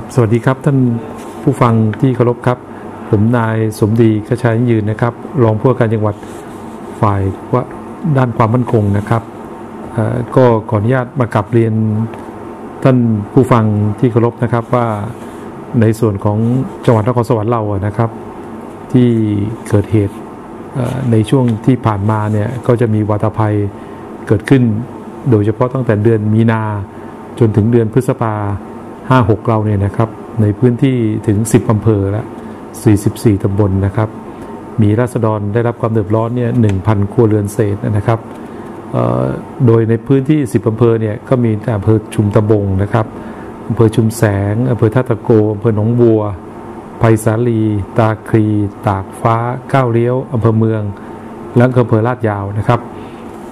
ครับสวัสดีครับท่านผู้ฟังที่เคารพครับ ผมนายสมดีกระชายยืนนะครับ รองผู้ว่าการจังหวัดฝ่ายว่าด้านความมั่นคงนะครับก็ขออนุญาตมากลับเรียนท่านผู้ฟังที่เคารพนะครับว่าในส่วนของจังหวัดนครสวรรค์เราอะนะครับ ที่เกิดเหตุในช่วงที่ผ่านมาเนี่ยก็จะมีวาตภัยเกิดขึ้น โดยเฉพาะตั้งแต่เดือนมีนาจนถึงเดือนพฤษภา ห้าหกเราเนี่ยนะครับ ในพื้นที่ถึง 10อำเภอและ44ตำบลนะครับ มีราษฎรได้รับความเดือดร้อนเนี่ย1,000 ครัวเรือนเศษนะครับโดยในพื้นที่ 10อำเภอเนี่ยก็มีอำเภอชุมตะบงนะครับอำเภอชุมแสงอำเภอท่าตะโกอำเภอหนองบัวไผ่สาลี ตาครี ตากฟ้า ก้าวเลี้ยวอำเภอเมือง และอำเภอลาดยาวนะครับ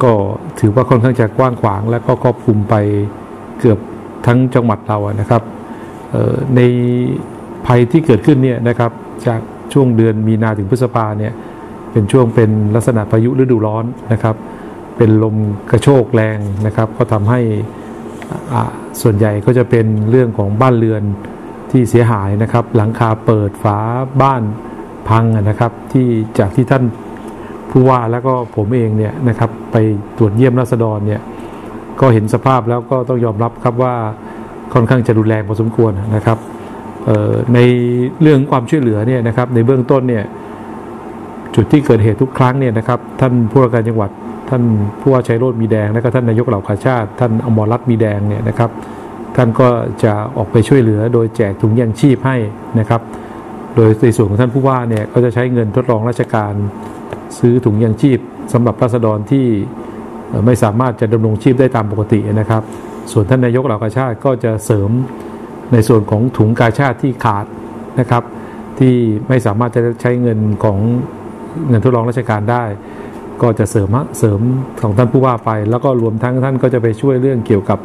ก็ถือว่าค่อนข้างจะกว้างขวางและก็ครอบคลุมไปเกือบ ทั้งจังหวัดเราอะนะครับในภัยที่เกิดขึ้นเนี่ยนะครับจากช่วงเดือนมีนาถึงพฤษภาเนี่ยเป็นช่วงเป็นลักษณะพายุฤดูร้อนนะครับ เป็นลมกระโชกแรงนะครับ ก็ทำให้ส่วนใหญ่ก็จะเป็นเรื่องของบ้านเรือนที่เสียหายนะครับ หลังคาเปิดฝาบ้านพังนะครับ ที่จากที่ท่านผู้ว่าแล้วก็ผมเองเนี่ยนะครับไปตรวจเยี่ยมราษฎรเนี่ย ก็เห็นสภาพแล้วก็ต้องยอมรับครับว่าค่อนข้างจะรุนแรงพอสมควรนะครับในเรื่องความช่วยเหลือเนี่ยนะครับในเบื้องต้นเนี่ยจุดที่เกิดเหตุทุกครั้งเนี่ยนะครับท่านผู้ว่าการจังหวัด ท่านผู้ว่าชัยโรธมีแดงและก็ท่านนายกเหล่ากาชาติ ท่านอมรรัตน์มีแดงเนี่ยนะครับท่านก็จะออกไปช่วยเหลือโดยแจกถุงยางชีพให้นะครับ โดยในส่วนของท่านผู้ว่าเนี่ยก็จะใช้เงินทดลองราชการซื้อถุงยางชีพสำหรับราษฎรที่ ไม่สามารถจะดำรงชีพได้ตามปกตินะครับ ส่วนท่านนายกเหล่ากาชาติก็จะเสริมในส่วนของถุงกาชาติที่ขาดนะครับ ที่ไม่สามารถจะใช้เงินของเงินทดลองราชการได้ ก็จะเสริมเสริมของท่านผู้ว่าไป แล้วก็รวมทั้งท่านก็จะไปช่วยเรื่องเกี่ยวกับ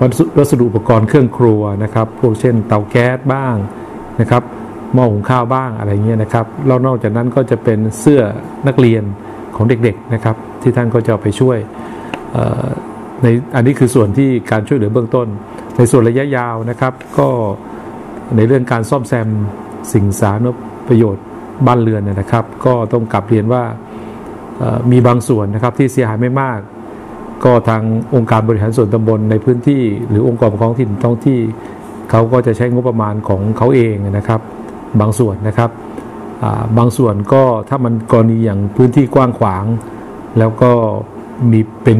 วัสดุวัสดุอุปกรณ์เครื่องครัวนะครับ พวกเช่น เตาแก๊สบ้างนะครับหม้อหุงข้าวบ้างอะไรเงี้ยนะครับแล้วนอกจากนั้นก็จะเป็นเสื้อนักเรียน ของเด็กๆนะครับ ที่ท่านก็จะไปช่วยในอันนี้คือส่วนที่การช่วยเหลือเบื้องต้น ในส่วนระยะยาวนะครับ ก็ในเรื่องการซ่อมแซมสิ่งสาธารณประโยชน์บ้านเรือนเนยนะครับ ก็ต้องกลับเรียนว่ามีบางส่วนนะครับที่เสียหายไม่มาก ก็ทางองค์การบริหารส่วนตำบลในพื้นที่ หรือองค์กรปกครองถิ่นท้องที่เขาก็จะใช้งบประมาณของเขาเองนะครับ บางส่วนนะครับ บางส่วนก็ถ้ามันกรณีอย่างพื้นที่กว้างขวาง แล้วก็มีเป็น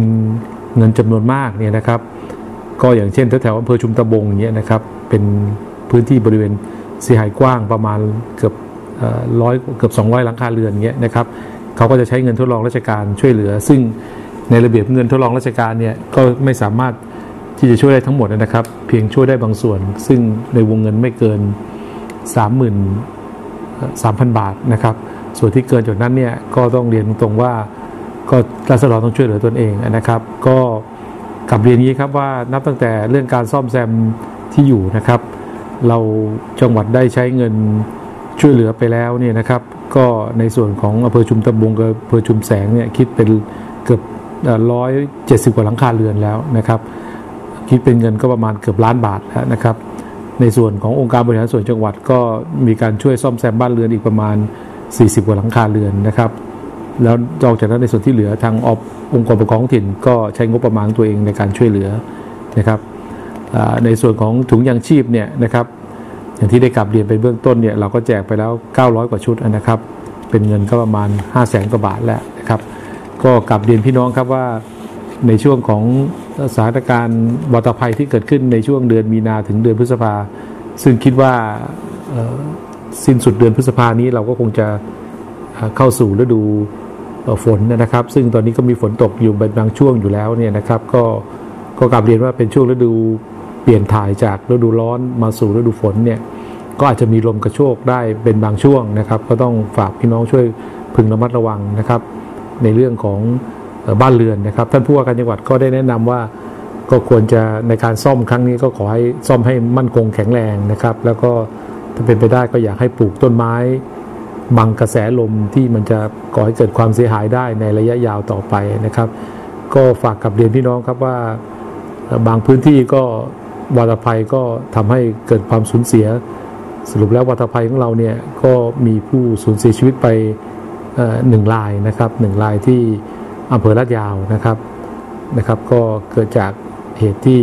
เงินจำนวนมากเนี่ยนะครับ ก็อย่างเช่นแถวๆอำเภอชุมตะบงอย่างเงี้ยนะครับเป็นพื้นที่บริเวณเสียหายกว้างประมาณเกือบร้อยเกือบ 200 หลังคาเรือนเงี้ยนะครับเขาก็จะใช้เงินทดลองราชการช่วยเหลือ ซึ่งในระเบียบเงินทดลองราชการเนี่ยก็ไม่สามารถที่จะช่วยได้ทั้งหมดนะครับ เพียงช่วยได้บางส่วน ซึ่งในวงเงินไม่เกิน 30,000 3,000 บาทนะครับ ส่วนที่เกินจากนั้นเนี่ยก็ต้องเรียนตรงๆว่าก็รัษฎรต้องช่วยเหลือตนเองนะครับ ก็กลับเรียนนี้ครับว่านับตั้งแต่เรื่องการซ่อมแซมที่อยู่นะครับ เราจังหวัดได้ใช้เงินช่วยเหลือไปแล้วเนี่ยนะครับ ก็ในส่วนของอำเภอชุมตะบงกับอำเภอชุมแสงเนี่ยคิดเป็นเกือบร้อยเจ็ดสิบกว่าหลังคาเรือนแล้วนะครับ คิดเป็นเงินก็ประมาณเกือบล้านบาทแล้วนะครับ ในส่วนขององค์การบริหารส่วนจังหวัดก็มีการช่วยซ่อมแซมบ้านเรือนอีกประมาณ 40 กว่าหลังคาเรือนนะครับ แล้วนอกจากนั้นในส่วนที่เหลือทางอองค์กรปกครองท้องถิ่นก็ใช้งบประมาณตัวเองในการช่วยเหลือนะครับในส่วนของถุงยางชีพเนี่ยนะครับ อย่างที่ได้กลับเรียนไปเบื้องต้นเนี่ยเราก็แจกไปแล้ว 900 กว่าชุดนะครับ เป็นเงินก็ประมาณ 5 0 0แสนกว่าบาทแล้วนะครับ ก็กลับเรียนพี่น้องครับว่า ในช่วงของสถานการณ์วัตภัยที่เกิดขึ้นในช่วงเดือนมีนาถึงเดือนพฤษภา ซึ่งคิดว่าสิ้นสุดเดือนพฤษภานี้เราก็คงจะเข้าสู่ฤดูฝนนะครับ ซึ่งตอนนี้ก็มีฝนตกอยู่บางช่วงอยู่แล้วเนี่ยนะครับ ก็ก็กลับเรียนว่าเป็นช่วงฤดูเปลี่ยนถ่ายจากฤดูร้อนมาสู่ฤดูฝนเนี่ยก็อาจจะมีลมกระโชกได้เป็นบางช่วงนะครับ ก็ต้องฝากพี่น้องช่วยพึงระมัดระวังนะครับ ในเรื่องของ บ้านเรือนนะครับ ท่านผู้ว่าการจังหวัดก็ได้แนะนำว่าก็ควรจะในการซ่อมครั้งนี้ก็ขอให้ซ่อมให้มั่นคงแข็งแรงนะครับ แล้วก็ถ้าเป็นไปได้ก็อยากให้ปลูกต้นไม้บังกระแสลมที่มันจะก่อให้เกิดความเสียหายได้ในระยะยาวต่อไปนะครับ ก็ฝากกับเรียนพี่น้องครับว่าบางพื้นที่ก็วาตภัยก็ทำให้เกิดความสูญเสีย สรุปแล้ววาตภัยของเราเนี่ยก็มีผู้สูญเสียชีวิตไปหนึ่งรายนะครับหนึ่งรายที่ อำเภอลาดยาวนะครับนะครับ ก็เกิดจากเหตุที่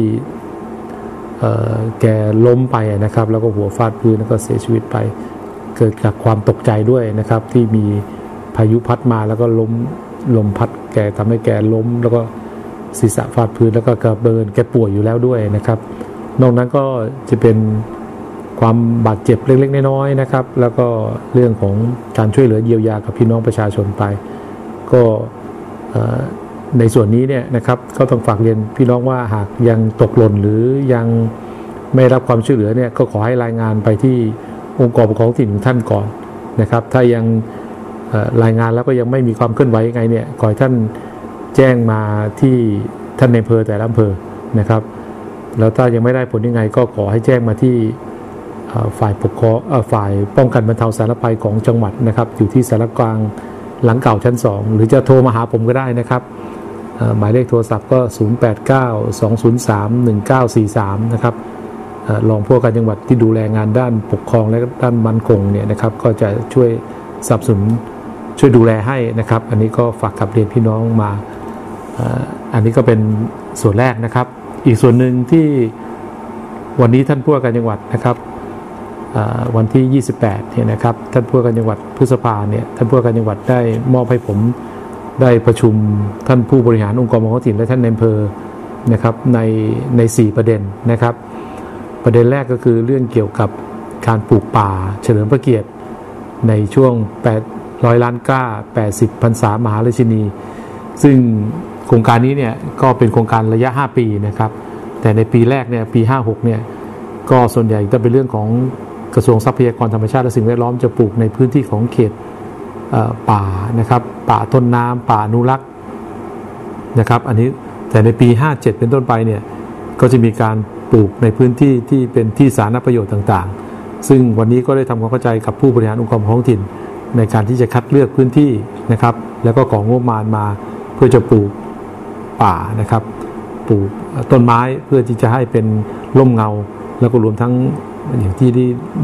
แกล้มไปนะครับ แล้วก็หัวฟาดพื้นแล้วก็เสียชีวิตไป เกิดจากความตกใจด้วยนะครับ ที่มีพายุพัดมาแล้วก็ล้มลมพัดแกทำให้แกล้ม แล้วก็ศีรษะฟาดพื้นแล้วก็กระเบินแกป่วยอยู่แล้วด้วยนะครับ นอกนั้นก็จะเป็นความบาดเจ็บเล็กๆน้อยๆนะครับ แล้วก็เรื่องของการช่วยเหลือเยียวยากับพี่น้องประชาชนไป ก็ ในส่วนนี้เนี่ยนะครับก็ต้องฝากเรียนพี่น้องว่าหากยังตกหล่นหรือยังไม่รับความช่วยเหลือเนี่ยก็ขอให้รายงานไปที่องค์กรปกครองถิ่นของท่านก่อนนะครับ ถ้ายังรายงานแล้วก็ยังไม่มีความเคลื่อนไหวยังไงเนี่ยขอให้ท่านแจ้งมาที่ท่านในอำเภอแต่ละอำเภอนะครับ แล้วถ้ายังไม่ได้ผลยังไง ก็ขอให้แจ้งมาที่ฝ่ายปกครองฝ่ายป้องกันบรรเทาสาธารณภัยของจังหวัดนะครับ อยู่ที่สารกลาง หลังเก่าชั้น 2 หรือจะโทรมาหาผมก็ได้นะครับ หมายเลขโทรศัพท์ก็ 0892031943 นะครับรองผู้การจังหวัดที่ดูแลงานด้านปกครองและด้านมั่นคงเนี่ยนะครับ ก็จะช่วยสนับสนุนช่วยดูแลให้นะครับ อันนี้ก็ฝากกับเรียนพี่น้องมาอันนี้ก็เป็นส่วนแรกนะครับ อีกส่วนหนึ่งที่วันนี้ท่านผู้ว่าการจังหวัดนะครับ วันที่ 28เนี่ยนะครับท่านผู้การจังหวัดพฤษภาเนี่ยท่านผู้การจังหวัดได้มอบให้ผมได้ประชุมท่านผู้บริหารองค์กรมองถิ่นและท่านในอำเภอนะครับในใน 4 ประเด็นนะครับ ประเด็นแรกก็คือเรื่องเกี่ยวกับการปลูกป่าเฉลิมพระเกียรติในช่วง 800 ล้านก้า 80พรรษามหาราชินี ซึ่งโครงการนี้เนี่ยก็เป็นโครงการระยะ 5 ปีนะครับ แต่ในปีแรกเนี่ยปี 56เนี่ยก็ส่วนใหญ่จะเป็นเรื่องของ กระทรวงทรัพยากรธรรมชาติและสิ่งแวดล้อมจะปลูกในพื้นที่ของเขตป่านะครับ ป่าต้นน้ำป่านุรักษ์นะครับ อันนี้แต่ในปี 57 เป็นต้นไปเนี่ยก็จะมีการปลูกในพื้นที่ที่เป็นที่สาธารณประโยชน์ต่างๆ ซึ่งวันนี้ก็ได้ทำความเข้าใจกับผู้บริหารองค์กรท้องถิ่น ในการที่จะคัดเลือกพื้นที่นะครับ แล้วก็ของงบประมาณมาเพื่อจะปลูกป่านะครับ ปลูกต้นไม้เพื่อที่จะให้เป็นร่มเงา แล้วก็รวมทั้ง อย่างที่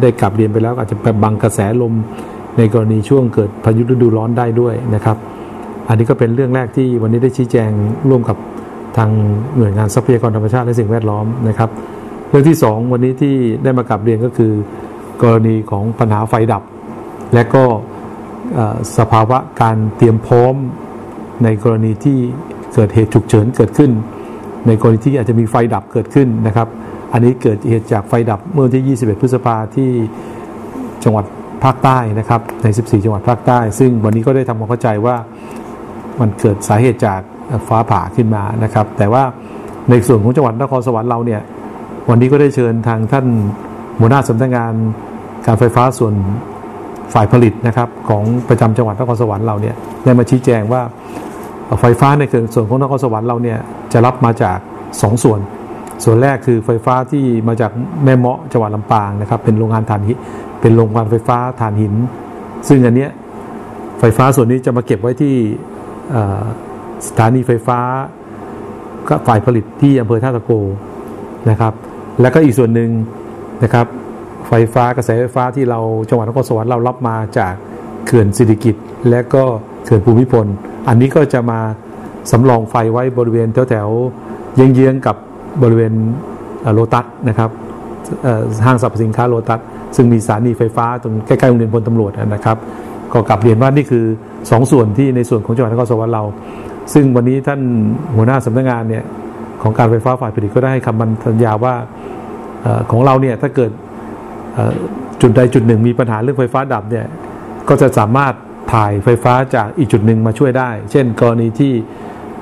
ได้กลับเรียนไปแล้วอาจจะบังกระแสลมในกรณีช่วงเกิดพายุฤดูร้อนได้ด้วยนะครับ อันนี้ก็เป็นเรื่องแรกที่วันนี้ได้ชี้แจงร่วมกับทางหน่วยงานทรัพยากรธรรมชาติและสิ่งแวดล้อมนะครับ เรื่องที่ 2 วันนี้ที่ได้มากลับเรียนก็คือ กรณีของปัญหาไฟดับ และก็สภาวะการเตรียมพร้อมในกรณีที่เกิดเหตุฉุกเฉินเกิดขึ้น ในกรณีที่อาจจะมีไฟดับเกิดขึ้นนะครับ อันนี้เกิดเหตุจากไฟดับเมื่อที่ 21 พฤษภาที่จังหวัดภาคใต้นะครับใน 14 จังหวัดภาคใต้ ซึ่งวันนี้ก็ได้ทำความเข้าใจว่ามันเกิดสาเหตุจากฟ้าผ่าขึ้นมานะครับ แต่ว่าในส่วนของจังหวัดนครสวรรค์เราเนี่ยวันนี้ก็ได้เชิญทางท่านหัวหน้าสำนักงานการไฟฟ้าส่วนฝ่ายผลิตนะครับของประจำจังหวัดนครสวรรค์เราเนี่ยได้มาชี้แจงว่าไฟฟ้าในส่วนของนครสวรรค์เราเนี่ยจะรับมาจาก 2ส่วน ส่วนแรกคือไฟฟ้าที่มาจากแม่เมาะจังหวัดลำปางนะครับ เป็นโรงงานถ่านหินเป็นโรงงานไฟฟ้าถ่านหิน ซึ่งอันเนี้ยไฟฟ้าส่วนนี้จะมาเก็บไว้ที่สถานีไฟฟ้าก็ฝ่ายผลิตที่อำเภอท่าตะโกนะครับ แล้วก็อีกส่วนหนึ่งนะครับ ไฟฟ้ากระแสไฟฟ้าที่เราจังหวัดนครสวรรค์เรารับมาจากเขื่อนสิริกิตและก็เขื่อนภูมิพล อันนี้ก็จะมาสำรองไฟไว้บริเวณแถวๆเยื้องๆกับ บริเวณโลตัสนะครับห้างสรรพสินค้าโลตัสซึ่งมีสถานีไฟฟ้าตรงใกล้ๆโรงเรียนพลตำรวจนะครับ ก็กลับเรียนว่านี่คือ2ส่วนที่ในส่วนของจังหวัดนครสวรรค์เรา ซึ่งวันนี้ท่านหัวหน้าสำนักงานเนี่ยของการไฟฟ้าฝ่ายผลิตก็ได้ให้คำมันสัญญาว่าของเราเนี่ยถ้าเกิดจุดใดจุดหนึ่งมีปัญหาเรื่องไฟฟ้าดับเนี่ยก็จะสามารถถ่ายไฟฟ้าจากอีกจุดหนึ่งมาช่วยได้ เช่น กรณีที่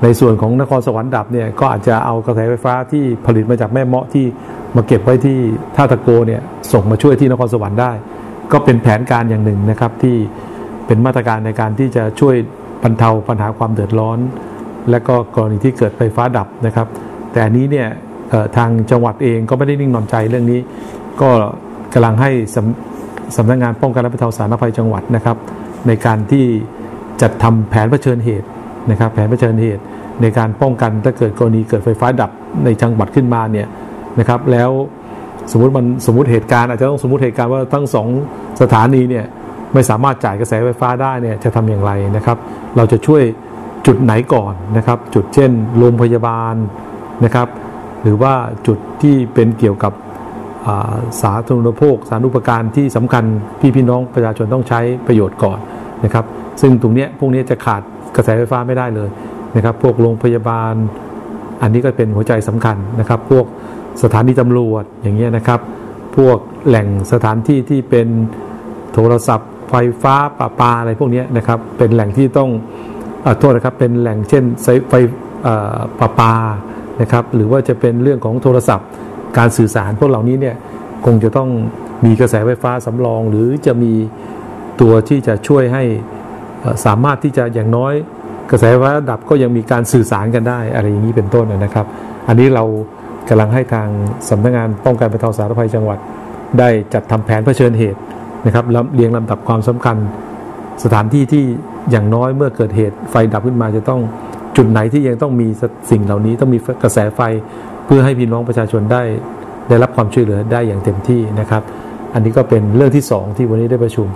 ในส่วนของนครสวรรค์ดับเนี่ยก็อาจจะเอากระแสไฟฟ้าที่ผลิตมาจากแม่เมาะที่มาเก็บไว้ที่ท่าตะโกเนี่ยส่งมาช่วยที่นครสวรรค์ได้ ก็เป็นแผนการอย่างหนึ่งนะครับที่เป็นมาตรการในการที่จะช่วยบรรเทาปัญหาความเดือดร้อน และก็กรณีที่เกิดไฟฟ้าดับนะครับ แต่นี้เนี่ยทางจังหวัดเองก็ไม่ได้นิ่งนอนใจเรื่องนี้ ก็กำลังให้สำสำนักงานป้องกันและบรรเทาสาธารณภัยจังหวัดนะครับ ในการที่จัดทำแผนเผชิญเหตุ นะครับแผนเผชิญเหตุในการป้องกันถ้าเกิดกรณีเกิดไฟฟ้าดับในจังหวัดขึ้นมาเนี่ยนะครับแล้วสมมติมันสมมติเหตุการณ์อาจจะต้องสมมติเหตุการณ์ว่าทั้งสองสถานีเนี่ยไม่สามารถจ่ายกระแสไฟฟ้าได้เนี่ยจะทำอย่างไรนะครับ เราจะช่วยจุดไหนก่อนนะครับ จุดเช่นโรงพยาบาลนะครับ หรือว่าจุดที่เป็นเกี่ยวกับสาธารณูปโภคสาธารณูปการที่สำคัญพี่พี่น้องประชาชนต้องใช้ประโยชน์ก่อนนะครับ ซึ่งตรงนี้พวกนี้จะขาด กระแสไฟฟ้าไม่ได้เลยนะครับ พวกโรงพยาบาล อันนี้ก็เป็นหัวใจสำคัญนะครับ พวกสถานีตำรวจอย่างเงี้ยนะครับ พวกแหล่งสถานที่ที่เป็นโทรศัพท์ ไฟฟ้าประปาอะไรพวกนี้นะครับ เป็นแหล่งที่ต้องอโทษนะครับ เป็นแหล่งเช่นไฟประปานะครับ หรือว่าจะเป็นเรื่องของโทรศัพท์ การสื่อสารพวกเหล่านี้เนี่ยคงจะต้องมีกระแสไฟฟ้าสำรอง หรือจะมีตัวที่จะช่วยให้ สามารถที่จะอย่างน้อยกระแสไฟฟ้าดับก็ยังมีการสื่อสารกันได้อะไรอย่างนี้เป็นต้นนะครับ อันนี้เรากำลังให้ทางสำนักงงานป้องกันบรรเทาสาธารณภัยจังหวัด ได้จัดทำแผนเผชิญเหตุนะครับเรียงลำดับความสำคัญ สถานที่ที่อย่างน้อยเมื่อเกิดเหตุไฟดับขึ้นมาจะต้องจุดไหนที่ยังต้องมีสิ่งเหล่านี้ต้องมีกระแสไฟเพื่อให้พี่น้องประชาชนได้ ได้รับความช่วยเหลือได้อย่างเต็มที่นะครับ อันนี้ก็เป็นเรื่องที่ 2 ที่วันนี้ได้ประชุม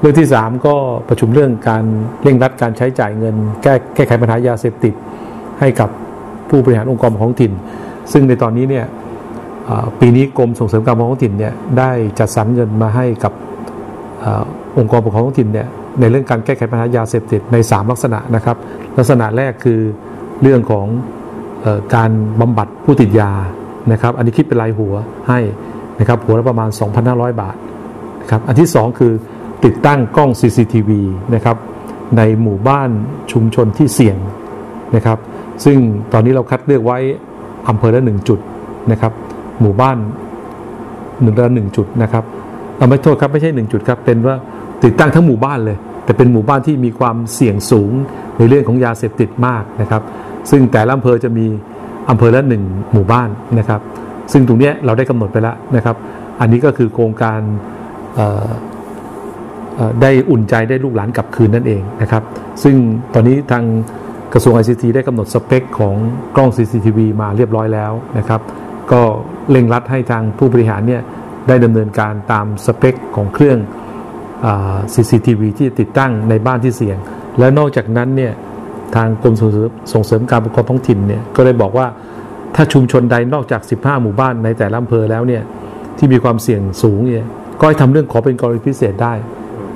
เรื่องที่3ก็ประชุมเรื่องการเร่งรัดการใช้จ่ายเงิน แก้แก้ไขปัญหายาเสพติดให้กับผู้บริหารองค์กรของถิ่น ซึ่งในตอนนี้เนี่ยปีนี้กรมส่งเสริมการปกครองท้องถิ่นเนี่ยได้จัดสรรเงินมาให้กับองค์กรปกครองท้องถิ่นเนี่ยในเรื่องการแก้ไขปัญหายาเสพติดใน 3 ลักษณะนะครับ ลักษณะแรกคือเรื่องของการบำบัดผู้ติดยานะครับ อันนี้คิดเป็นรายหัวให้นะครับหัวละประมาณ 2,500 บาทนะครับอันที่ 2 คือ ติดตั้งกล้อง CCTV นะครับในหมู่บ้านชุมชนที่เสี่ยงนะครับซึ่งตอนนี้เราคัดเลือกไว้อำเภอละหนึ่งจุดนะครับหมู่บ้านหนึ่งละหนึ่งจุดนะครับเอาไม่โทษครับไม่ใช่หนึ่งจุดครับเป็นว่าติดตั้งทั้งหมู่บ้านเลย แต่เป็นหมู่บ้านที่มีความเสี่ยงสูงในเรื่องของยาเสพติดมากนะครับ ซึ่งแต่ละอำเภอจะมีอำเภอละหนึ่งหมู่บ้านนะครับ ซึ่งตรงนี้เราได้กำหนดไปแล้วนะครับ อันนี้ก็คือโครงการ ได้อุ่นใจได้ลูกหลานกลับคืนนั่นเองนะครับ ซึ่งตอนนี้ทางกระทรวง ICT ได้กำหนดสเปคของกล้อง CCTV มาเรียบร้อยแล้วนะครับ ก็เร่งรัดให้ทางผู้บริหารเนี่ยได้ดำเนินการตามสเปคของเครื่อง CCTV ที่ติดตั้งในบ้านที่เสี่ยง และนอกจากนั้นเนี่ยทางกรมส่งเสริมการปกครองท้องถิ่นเนี่ยก็ได้บอกว่าถ้าชุมชนใดนอกจาก 15 หมู่บ้านในแต่ละอำเภอแล้วเนี่ยที่มีความเสี่ยงสูงเนี่ยก็ให้ทำเรื่องขอเป็นกรณีพิเศษได้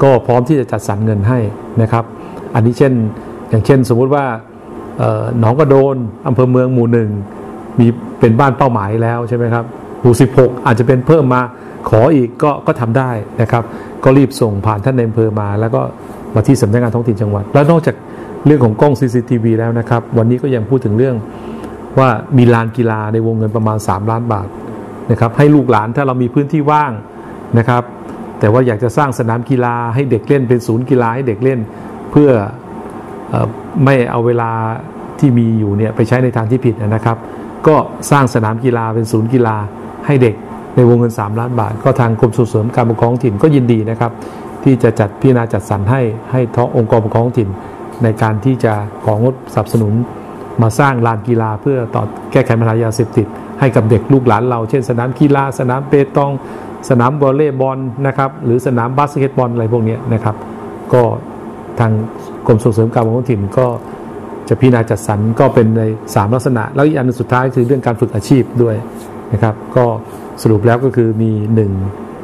ก็พร้อมที่จะจัดสรรเงินให้นะครับ อันนี้เช่น อย่างเช่นสมมุติว่าหนองกระโดนอำเภอเมืองหมู่หนึ่งมีเป็นบ้านเป้าหมายแล้วใช่ไหมครับหมู่ 16 อาจจะเป็นเพิ่มมาขออีกก็ก็ทำได้นะครับ ก็รีบส่งผ่านท่านในอำเภอมา แล้วก็มาที่สำนักงานท้องถิ่นจังหวัด แล้วนอกจากเรื่องของกล้อง CCTV แล้วนะครับ วันนี้ก็ยังพูดถึงเรื่องว่ามีลานกีฬาในวงเงินประมาณ 3 ล้านบาทนะครับให้ลูกหลานถ้าเรามีพื้นที่ว่างนะครับ แต่ว่าอยากจะสร้างสนามกีฬาให้เด็กเล่นเป็นศูนย์กีฬาให้เด็กเล่น เพื่ออไม่เอาเวลาที่มีอยู่เนี่ยไปใช้ในทางที่ผิดนะครับ ก็สร้างสนามกีฬาเป็นศูนย์กีฬาให้เด็กในวงเงิน 3 ล้านบาท ก็ทางกรมส่งเสริมการปกครองถิ่นก็ยินดีนะครับ ที่จะจัดพิจารณาจัดสรรให้ให้ท้ององค์กรปกครองถิ่น ในการที่จะของดสนับสนุน มาสร้างลานกีฬาเพื่อต่อแก้ไขปัญหายาเสพติด ให้กับเด็กลูกหลานเรา เช่น สนามกีฬาสนามเปตอง สนามวอลเลย์บอลนะครับหรือสนามบาสเกตบอลอะไรพวกนี้นะครับ ก็ทางกรมส่งเสริมการปกครองถิ่นก็จะพิจารณาจัดสรรก็เป็นใน 3 ลักษณะ แล้วอีกอันสุดท้ายคือเรื่องการฝึกอาชีพด้วยนะครับ ก็สรุปแล้วก็คือมี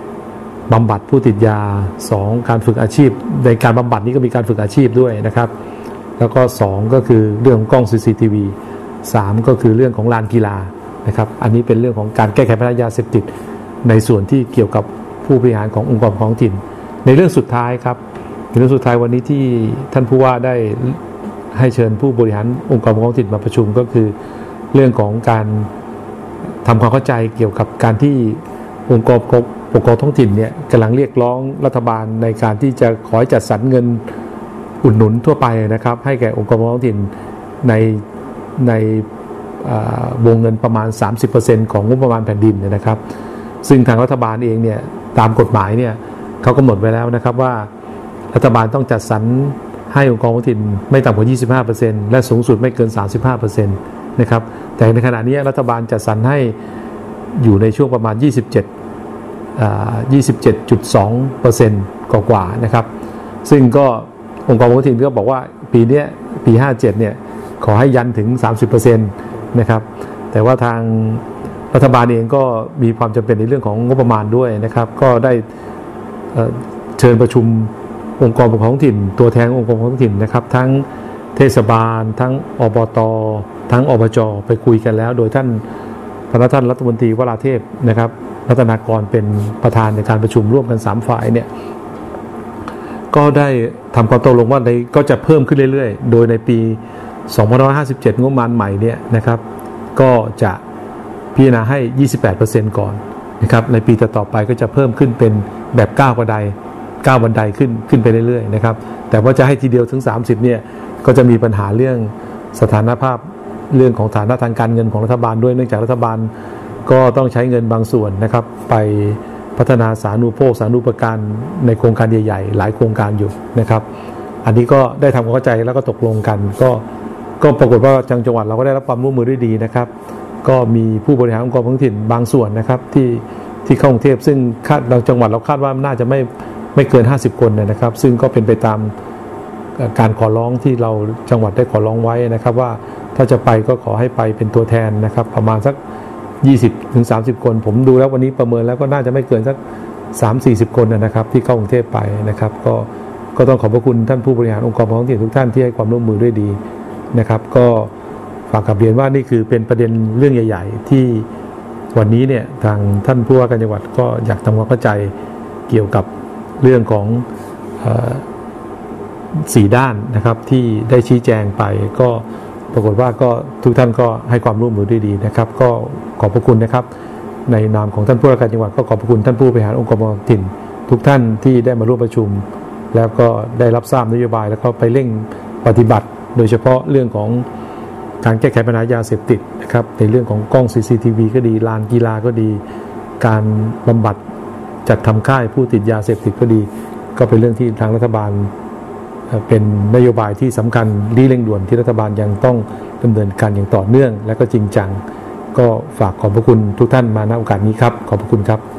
1บำบัดผู้ติดยา 2 การฝึกอาชีพ ในการบำบัดนี้ก็มีการฝึกอาชีพด้วยนะครับ แล้วก็ 2 ก็คือเรื่องกล้อง CCTV 3 ก็คือเรื่องของลานกีฬานะครับ อันนี้เป็นเรื่องของการแก้ไขปัญหายาเสพติด ในส่วนที่เกี่ยวกับผู้บริหารขององค์กรท้องถิ่น ในเรื่องสุดท้ายครับในเรื่องสุดท้ายวันนี้ที่ท่านผู้ว่าได้ให้เชิญผู้บริหารองค์กรท้องถิ่นมาประชุมก็คือเรื่องของการทำความเข้าใจเกี่ยวกับการที่องค์กรปกครองท้องถิ่นเนี่ยกำลังเรียกร้องรัฐบาลในการที่จะขอจัดสรรเงินอุดหนุนทั่วไปนะครับ ให้แก่องค์กรท้องถิ่นในในวงเงินประมาณ 30%ของงบประมาณแผ่นดินนะครับ ซึ่งทางรัฐบาลเองเนี่ยตามกฎหมายเนี่ยเขากำหนดไว้แล้วนะครับว่ารัฐบาลต้องจัดสรรให้องค์กรท้องถิ่นไม่ต่ำกว่า 25%และสูงสุดไม่เกิน 35%นะครับแต่ในขณะนี้รัฐบาลจัดสรรให้อยู่ในช่วงประมาณ 27อ่า27.2เปอร์เซ็นต์กว่านะครับ ซึ่งก็องค์กรท้องถิ่นก็บอกว่าปีนี้ปี 57 เนี่ยขอให้ยันถึง 30%นะครับแต่ว่าทาง รัฐบาลเองก็มีความจำเป็นในเรื่องของงบประมาณด้วยนะครับ ก็ได้เชิญประชุมองค์กรปกครองท้องถิ่น ตัวแทนองค์กรปกครองท้องถิ่นนะครับ ทั้งเทศบาล ทั้งอบต ทั้งอบจไปคุยกันแล้ว โดยท่านพระท่านรัฐมนตรีวราเทพนะครับ รัตนากรเป็นประธานในการประชุมร่วมกันสามฝ่ายเนี่ยก็ได้ทำความตกลงว่าในก็จะเพิ่มขึ้นเรื่อยๆ โดยในปี 2557 งบประมาณใหม่เนี่ยนะครับ ก็จะ พิจารณาให้ 28%ก่อนนะครับในปีต่อๆไปก็จะเพิ่มขึ้นเป็นแบบก้าวกระไดก้าบันไดขึ้นขึ้นไปเรื่อยๆนะครับแต่ว่าจะให้ทีเดียวถึง 30เนี่ยก็จะมีปัญหาเรื่องสถานภาพเรื่องของฐานะทางการเงินของรัฐบาลด้วยเนื่องจากรัฐบาลก็ต้องใช้เงินบางส่วนนะครับ ไปพัฒนาสาธารณูปโภคสาธารณูปการในโครงการใหญ่ๆ หลายโครงการอยู่นะครับ อันนี้ก็ได้ทำความเข้าใจแล้วก็ตกลงกัน ก็ก็ปรากฏว่าจังจังหวัดเราก็ได้รับความร่วมมือด้วยดีนะครับ ก็มีผู้บริหารองค์กรท้องถิ่นบางส่วนนะครับที่ที่เข้ากรุงเทพซึ่งคาดเราจังหวัดเราคาดว่าน่าจะไม่ไม่เกิน 50 คนนะครับ ซึ่งก็เป็นไปตามการขอร้องที่เราจังหวัดได้ขอร้องไว้นะครับ ว่าถ้าจะไปก็ขอให้ไปเป็นตัวแทนนะครับ ประมาณสัก 20ถึงคน ผมดูแล้ววันนี้ประเมินแล้วก็น่าจะไม่เกินสัก 3 40 คนนะครับ ที่เข้ากรุงเทพไปนะครับ ก็ก็ต้องขอบพระคุณท่านผู้บริหารองค์กรท้องถิ่นทุกท่านที่ให้ความร่วมมือด้วยดีนะครับ ก็ ฝากกับเรียนว่านี่คือเป็นประเด็นเรื่องใหญ่ ๆ ที่วันนี้เนี่ยทางท่านผู้ว่าการจังหวัดก็อยากทำความเข้าใจเกี่ยวกับเรื่องของสี่ด้านนะครับที่ได้ชี้แจงไปก็ปรากฏว่าก็ทุกท่านก็ให้ความร่วมมือด้ดีนะครับ ก็ขอบพระคุณนะครับ ในนามของท่านผู้ว่าการจังหวัดก็ขอบพระคุณท่านผู้บริหารองค์กรปกครองถิ่น ทุกท่านที่ได้มาร่วมประชุม แล้วก็ได้รับทราบนโยบายแล้วก็ไปเร่งปฏิบัติ โดยเฉพาะเรื่องของ การแก้ไขปัญหายาเสพติดนะครับในเรื่องของกล้อง CCTV ก็ดีลานกีฬาก็ดี การบำบัดจัดทำค่ายผู้ติดยาเสพติดก็ดี ก็เป็นเรื่องที่ทางรัฐบาล เป็นนโยบายที่สำคัญรีเร่งด่วนที่รัฐบาลยังต้องดำเนินการอย่างต่อเนื่อง และก็จริงจัง ก็ฝากขอบพระคุณทุกท่านมาณโอกาสนี้ครับ ขอบพระคุณครับ